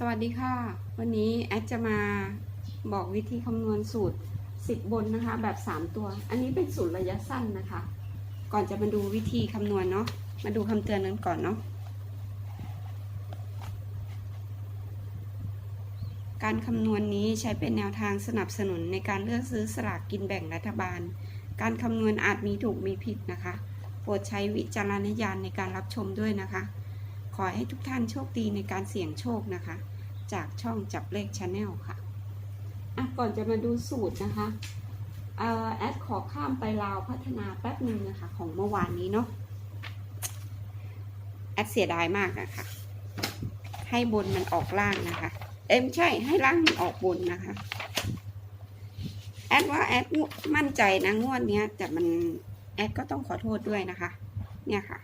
สวัสดีค่ะ วันนี้แอดจะมาบอกวิธีคำนวณสูตร 10 บนนะคะ แบบ 3 ตัว อันนี้เป็นสูตรระยะสั้นนะคะ ก่อนจะมาดูวิธีคำนวณเนาะมาดูคำเตือนนั้นก่อนเนาะการคำนวณนี้ใช้เป็นแนวทางสนับสนุนในการเลือกซื้อสลากกินแบ่งรัฐบาล การคำนวณอาจมีถูกมีผิดนะคะ โปรดใช้วิจารณญาณในการรับชมด้วยนะคะ ขอให้ทุกท่านโชคดีในการเสี่ยงโชคนะคะ จากช่องจับเลขชาแนลค่ะอะ ก่อนจะมาดูสูตรนะคะเอ่อแอดขอข้ามไปลาวพัฒนาแป๊บหนึ่งนะคะ ของเมื่อวานนี้เนาะแอดเสียดายมากอะคะ่ะให้บนมันออกล่างนะคะ เอ้ยไม่ใช่ให้ล่างมันออกบนนะคะ แอดว่าแอดมั่นใจนะงวดเนี้ยแต่มันแอดก็ต้องขอโทษด้วยนะคะ เนี่ยค่ะ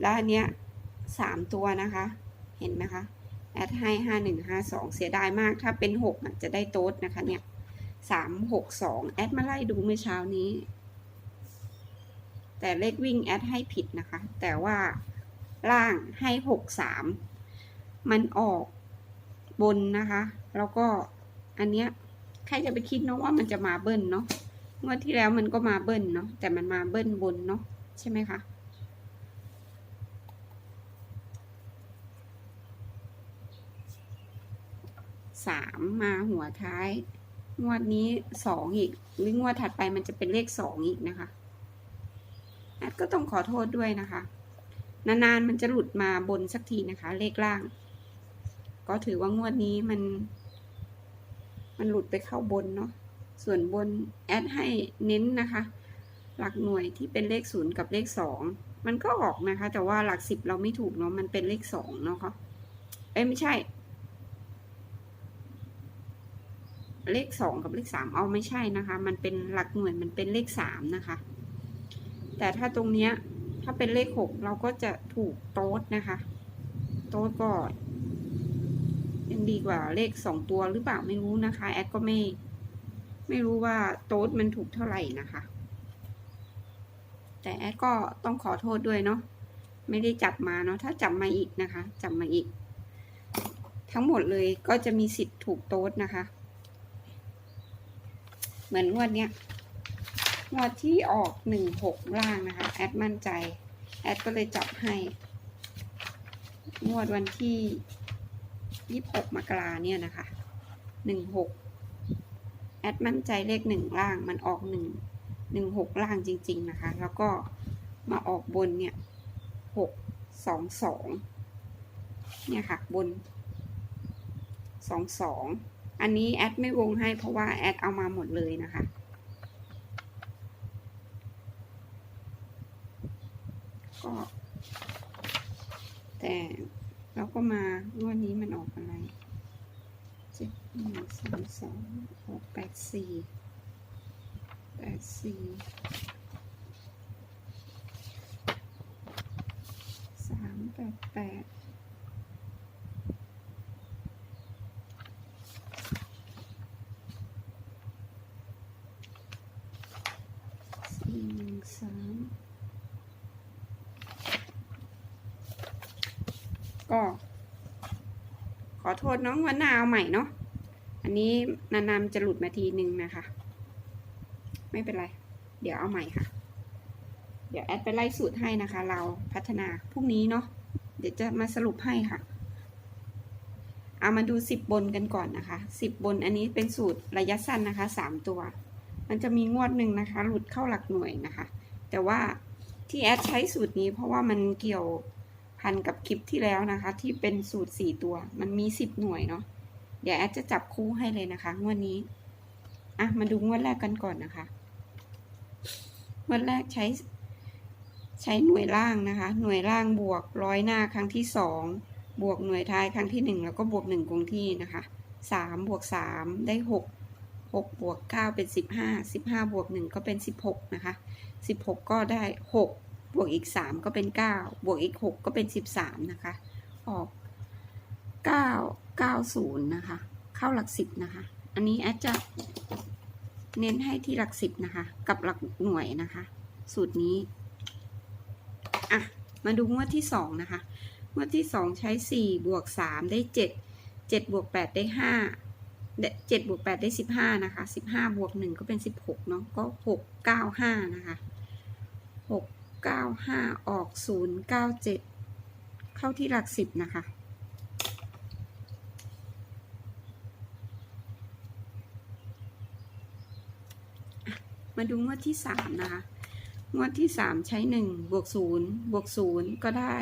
แล้วอันเนี้ย สามตัวนะคะ เห็นไหมคะ แอดให้ห้าหนึ่งห้าสองเสียดายมาก ถ้าเป็นหกจะได้โต๊ดนะคะเนี่ยสามหกสองแอดมาไล่ดูเมื่อเช้านี้ แต่เลขวิ่งแอดให้ผิดนะคะ แต่ว่าล่างให้หกสามมันออกบนนะคะ แล้วก็อันเนี้ยใครจะไปคิดเนาะว่ามันจะมาเบิ้ลเนาะงวดที่แล้วมันก็มาเบิ้ลเนาะแต่มันมาเบิ้ลบนเนาะใช่ไหมคะ สามมาหัวท้าย งวดนี้สองอีก หรืองวดถัดไปมันจะเป็นเลขสองอีกนะคะแอดก็ต้องขอโทษด้วยนะคะ นานๆมันจะหลุดมาบนสักทีนะคะ เลขล่าง ก็ถือว่างวดนี้มัน มันหลุดไปเข้าบนเนาะส่วนบนแอดให้เน้นนะคะ หลักหน่วยที่เป็นเลขศูนย์กับเลขสองมันก็ออกนะคะ แต่ว่าหลักสิบเราไม่ถูกเนาะมันเป็นเลขสองเนาะคะเอ้ยไม่ใช่ เลขสองกับเลขสามเอาไม่ใช่นะคะ มันเป็นหลักหน่วยมันเป็นเลขสามนะคะ แต่ถ้าตรงเนี้ยถ้าเป็นเลขหกเราก็จะถูกโต๊ดนะคะ โต๊ดก็ยังดีกว่าเลขสองตัวหรือเปล่าไม่รู้นะคะ แอดก็ไม่ ไม่รู้ว่าโต๊ดมันถูกเท่าไหร่นะคะ แต่แอดก็ต้องขอโทษด้วยเนาะไม่ได้จับมาเนาะถ้าจับมาอีกนะคะ จับมาอีก ทั้งหมดเลยก็จะมีสิทธิ์ถูกโต๊ดนะคะ เหมือนงวดเนี้ยงวดที่ออกหนึ่งหกล่างนะคะ แอดมั่นใจ แอดก็เลยจับให้ งวดวันที่ยี่หกมกราเนี่ยนะคะหนึ่งหกแอดมั่นใจเลขหนึ่งล่างมันออกหนึ่งหนึ่งหกล่างจริง ๆนะคะ แล้วก็มาออกบนเนี่ยหกสองสองเนี่ยค่ะบนสองสอง อันนี้แอดไม่วงให้เพราะว่าแอดเอามาหมดเลยนะคะ ก็ แต่เราก็มางวดนี้มันออกอะไรเจ็ดหนึ่งสามสองหกแปดสี่แปดสี่สามแปดแปด สี่หนึ่งสามก็ ขอโทษน้องวันนาเอาใหม่เนาะ อันนี้นานๆจะหลุดมาทีหนึ่งนะคะ ไม่เป็นไร เดี๋ยวเอาใหม่ค่ะ เดี๋ยวแอดไปไล่สูตรให้นะคะ เราพัฒนาพรุ่งนี้เนาะ เดี๋ยวจะมาสรุปให้ค่ะ เอามาดูสิบบนกันก่อนนะคะสิบบนอันนี้เป็นสูตรระยะสั้นนะคะสามตัว มันจะมีงวดหนึ่งนะคะ หลุดเข้าหลักหน่วยนะคะ แต่ว่าที่แอดใช้สูตรนี้เพราะว่ามันเกี่ยว พันกับคลิปที่แล้วนะคะ ที่เป็นสูตรสี่ตัว มันมีสิบหน่วยเนาะเดี๋ยวแอดจะจับคู่ให้เลยนะคะงวดนนี้อะมาดูงวดแรกกันก่อนนะคะงวดแรกใช้ ใช้หน่วยล่างนะคะ หน่วยล่างบวกร้อยหน้าครั้งที่สองบวกหน่วยท้ายครั้งที่หนึ่งแล้วก็บวกหนึ่งคงที่นะคะสามบวกสามได้หกหกบวกเก้าเป็นสิบห้าสิบห้าบวกหนึ่งก็เป็นสิบหกนะคะสิบหกก็ได้หก บวกอีกสามก็เป็นเก้าบวกอีกหกก็เป็นสิบสามนะคะ ออกเก้าเก้าศูนย์นะคะ เข้าหลักสิบนะคะ อันนี้แอดจะเน้นให้ที่หลักสิบนะคะ กับหลักหน่วยนะคะ สูตรนี้ อะ มาดูงวดที่สองนะคะ งวดที่สองใช้สี่บวกสามได้เจ็ดเจ็ดบวกแปดได้ห้าเจ็ดบวกแปดได้สิบห้านะคะสิบห้าบวกหนึ่งก็เป็นสิบหกเนาะก็หกเก้าห้านะคะหก เก้าห้าออกศูนย์เก้าเจ็ดเข้าที่หลักสิบนะคะ มาดูงวดที่สามนะคะ งวดที่สามใช้หนึ่งบวกศูนย์บวกศูนย์ก็ได้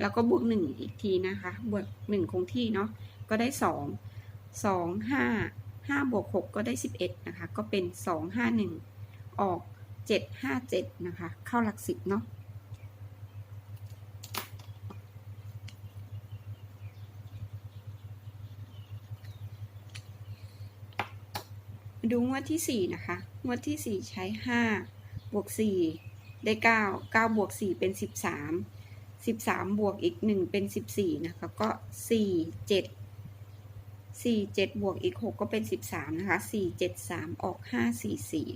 แล้วก็บวกหนึ่งอีกทีนะคะ บวกหนึ่งคงที่เนาะ ก็ได้สองสองห้าห้าบวกหกก็ได้สิบเอ็ดนะคะ ก็เป็นสองห้าหนึ่งออก เจ็ดห้าเจ็ดนะคะ เข้าหลักสิบเนาะดูงวดที่สี่นะคะ งวดที่สี่ใช้ห้าบวกสี่ได้เก้าเก้าบวกสี่เป็นสิบสามสิบสามบวกอีกหนึ่งเป็นสิบสี่นะคะ ก็สี่เจ็ดสี่เจ็ดบวกอีกหกก็เป็นสิบสามนะคะสี่เจ็ดสามออกห้าสี่สี่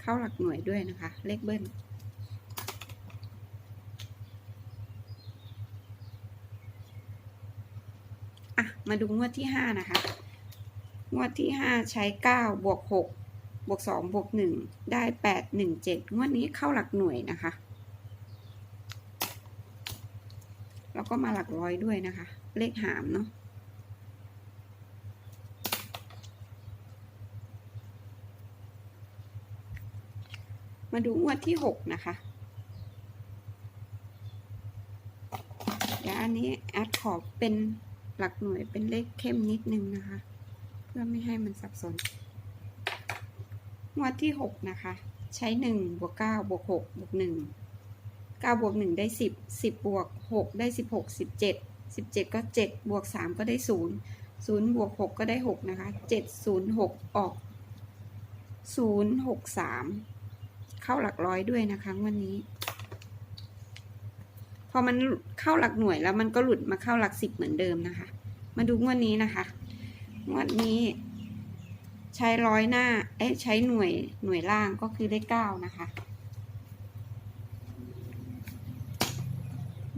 เข้าหลักหน่วยด้วยนะคะ เลขเบิ้ลอะ มาดูงวดที่ห้านะคะ งวดที่ห้าใช้เก้าบวกหกบวกสองบวกหนึ่งได้แปดหนึ่งเจ็ดงวดนี้เข้าหลักหน่วยนะคะ แล้วก็มาหลักร้อยด้วยนะคะ เลขหามเนาะ มาดูงวดที่หกนะคะ เดี๋ยวอันนี้แอดขอเป็นหลักหน่วยเป็นเลขเข้มนิดนึงนะคะ เพื่อไม่ให้มันสับสน งวดที่หกนะคะ ใช้หนึ่งบวกเก้าบวกหกบวกหนึ่งเก้าบวกหนึ่งได้สิบสิบบวกหกได้สิบหกสิบเจ็ดสิบเจ็ดก็เจ็ดบวกสามก็ได้ศูนย์ศูนย์บวกหกก็ได้หกนะคะเจ็ดศูนย์หกออกศูนย์หกสาม เข้าหลักร้อยด้วยนะคะวันนี้ พอมันเข้าหลักหน่วยแล้วมันก็หลุดมาเข้าหลักสิบเหมือนเดิมนะคะ มาดูงวดนี้นะคะงวดนี้ ใช้ร้อยหน้า เอ๊ะใช้หน่วยหน่วยล่างก็คือเลขเก้านะคะ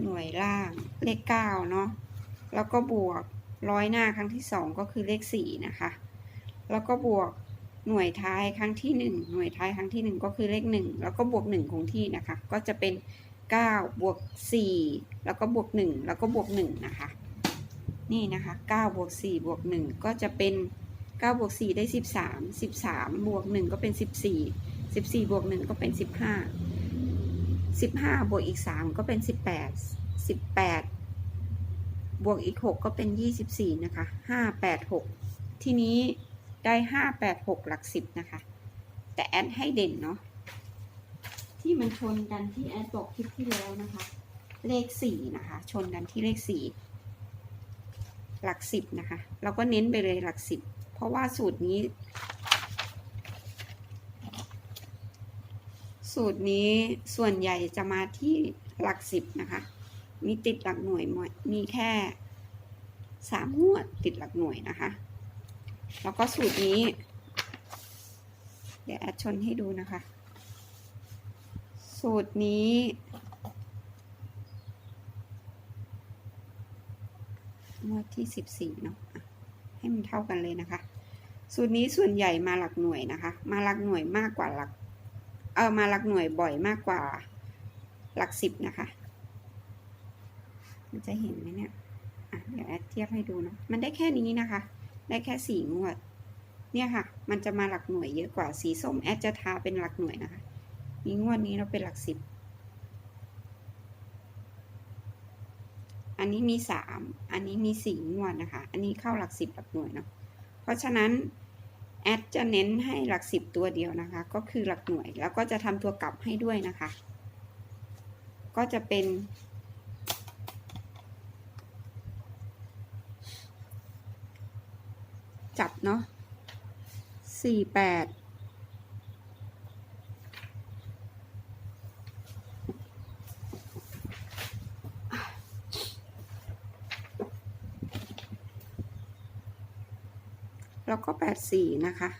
หน่วยล่างเลขเก้าเนาะแล้วก็บวกร้อยหน้าครั้งที่สองก็คือเลขสี่นะคะ แล้วก็บวก หน่วยท้ายครั้งที่หนึ่งหน่วยท้ายครั้งที่หนึ่งก็คือเลขหนึ่งแล้วก็บวกหนึ่งคงที่นะคะ ก็จะเป็นเก้าบวกสี่แล้วก็บวกหนึ่งแล้วก็บวกหนึ่งนะคะ นี่นะคะเก้าบวกสี่บวกหนึ่งก็จะเป็นเก้าบวกสี่ได้สิบสามสิบสามบวกหนึ่งก็เป็นสิบสี่สิบสี่บวกหนึ่งก็เป็นสิบห้าสิบห้าบวกอีกสามก็เป็นสิบแปดสิบแปดบวกอีกหกก็เป็นยี่สิบสี่นะคะห้าแปดหกทีนี้ ได้ห้าแปดหกหลักสิบนะคะ แต่แอดให้เด่นเนาะที่มันชนกันที่แอดบอกคลิปที่แล้วนะคะ เลขสี่นะคะ ชนกันที่เลขสี่หลักสิบนะคะ เราก็เน้นไปเลยหลักสิบ เพราะว่าสูตรนี้ สูตรนี้ส่วนใหญ่จะมาที่หลักสิบนะคะ มีติดหลักหน่วยมดมีแค่สามงวดติดหลักหน่วยนะคะ แล้วก็สูตรนี้ เดี๋ยวแอดชนให้ดูนะคะ สูตรนี้งวดที่สิบสี่เนาะอะให้มันเท่ากันเลยนะคะ สูตรนี้ส่วนใหญ่มาหลักหน่วยนะคะ มาหลักหน่วยมากกว่าหลัก เออมาหลักหน่วยบ่อยมากกว่าหลักสิบนะคะ มันจะเห็นไหมเนี่ยอะเดี๋ยวแอดเทียบให้ดูเนาะมันได้แค่นี้นะคะ ได้แค่สี่งวด เนี่ยค่ะ มันจะมาหลักหน่วยเยอะกว่าสีส้มแอดจะทาเป็นหลักหน่วยนะคะ มีงวดนี้เราเป็นหลักสิบ อันนี้มีสาม อันนี้มีสี่งวดนะคะ อันนี้เข้าหลักสิบหลักหน่วยเนาะ เพราะฉะนั้นแอดจะเน้นให้หลักสิบตัวเดียวนะคะ ก็คือหลักหน่วย แล้วก็จะทำตัวกลับให้ด้วยนะคะ ก็จะเป็น จับเนาะสี่แปดแล้วก็แปดสี่นะคะ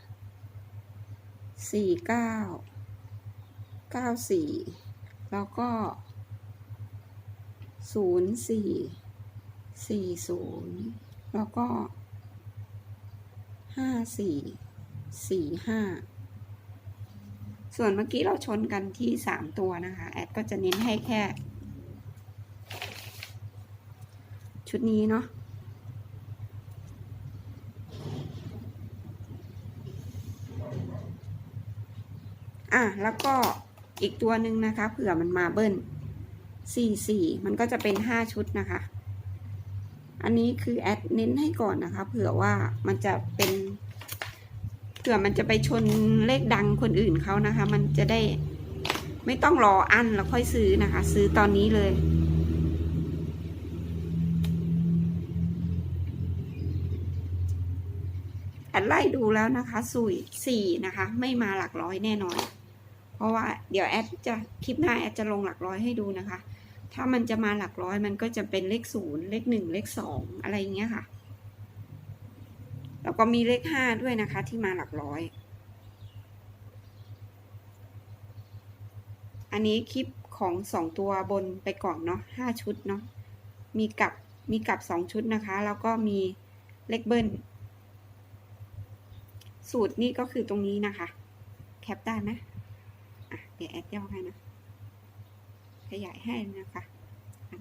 สี่เก้าเก้าสี่แล้วก็ศูนย์สี่สี่ศูนย์แล้วก็ ห้าสี่สี่ห้าส่วนเมื่อกี้เราชนกันที่สามตัวนะคะ แอดก็จะเน้นให้แค่ ชุดนี้เนาะอะ แล้วก็อีกตัวหนึ่งนะคะ เผื่อมันมาเบิ้ลสี่สี่มันก็จะเป็นห้าชุดนะคะ อันนี้คือแอดเน้นให้ก่อนนะคะเผื่อว่ามันจะเป็นเผื่อมันจะไปชนเลขดังคนอื่นเขานะคะ มันจะได้ไม่ต้องรออันแล้วค่อยซื้อนะคะ ซื้อตอนนี้เลยแอดไล่ดูแล้วนะคะสุยสี่นะคะ ไม่มาหลักร้อยแน่นอน เพราะว่าเดี๋ยวแอดจะคลิปหน้าแอดจะลงหลักร้อยให้ดูนะคะ ถ้ามันจะมาหลักร้อยมันก็จะเป็นเลขศูนย์เลขหนึ่งเลขสองอะไรอย่างเงี้ยค่ะ แล้วก็มีเลขห้าด้วยนะคะ ที่มาหลักร้อย อันนี้คลิปของสองตัวบนไปก่อนเนาะห้าชุดเนาะมีกับมีกับสองชุดนะคะ แล้วก็มีเลขเบิ้ลสูตรนี่ก็คือตรงนี้นะคะ แคปได้ไหมอะเดี๋ยวแอดย่อให้นะ ขยายให้นะคะ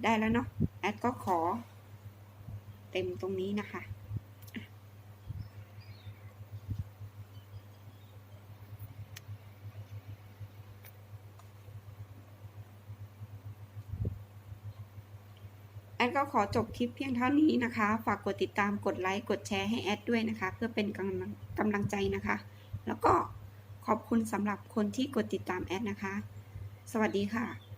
ได้แล้วเนาะแอดก็ขอ เต็มตรงนี้นะคะอะแอดก็ขอจบคลิปเพียงเท่านี้นะคะ ฝากกดติดตามกดไลค์กดแชร์ให้แอดด้วยนะคะ เพื่อเป็นกำลังกำลังใจนะคะ แล้วก็ขอบคุณสำหรับคนที่กดติดตามแอดนะคะ สวัสดีค่ะ